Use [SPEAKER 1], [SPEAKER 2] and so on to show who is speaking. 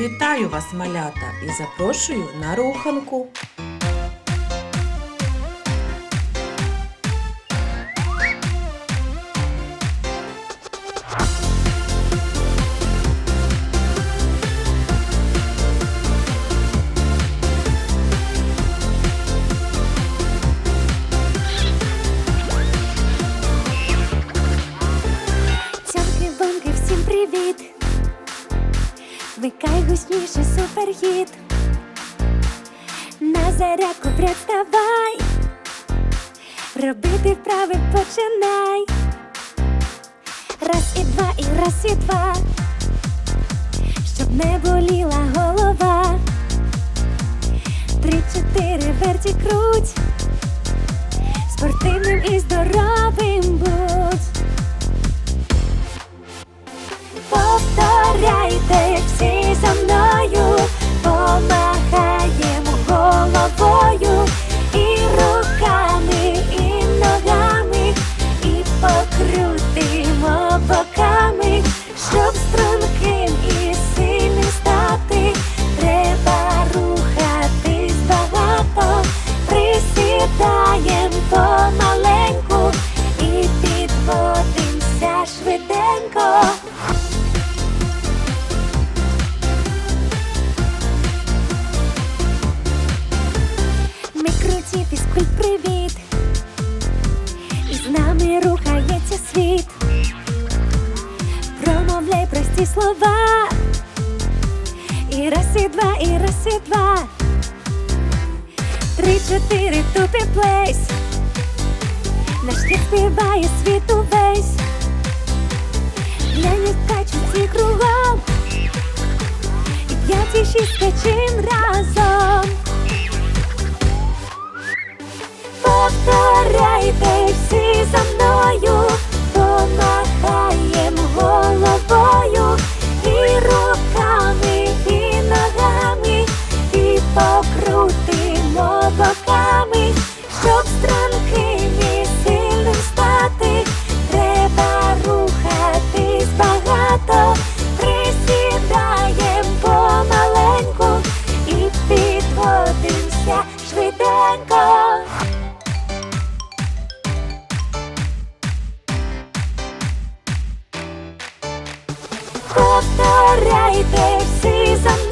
[SPEAKER 1] Вітаю вас, малята, і запрошую на руханку.
[SPEAKER 2] Вмикай гучніше суперхіт. На зарядку представай. Робити вправи починай. Раз і два, і раз і два. Щоб не боліла голова. Три, чотири, верті круть. Спортивним і здоровим світ. Промовляй прості слова. І раз, і два, і раз, і два. Три, чотири, тупі плейс. Наш хіт співає світ увесь. Глянь, скачуть всі кругом. І п'ять, і шість скачем разом. Повторяйте всі за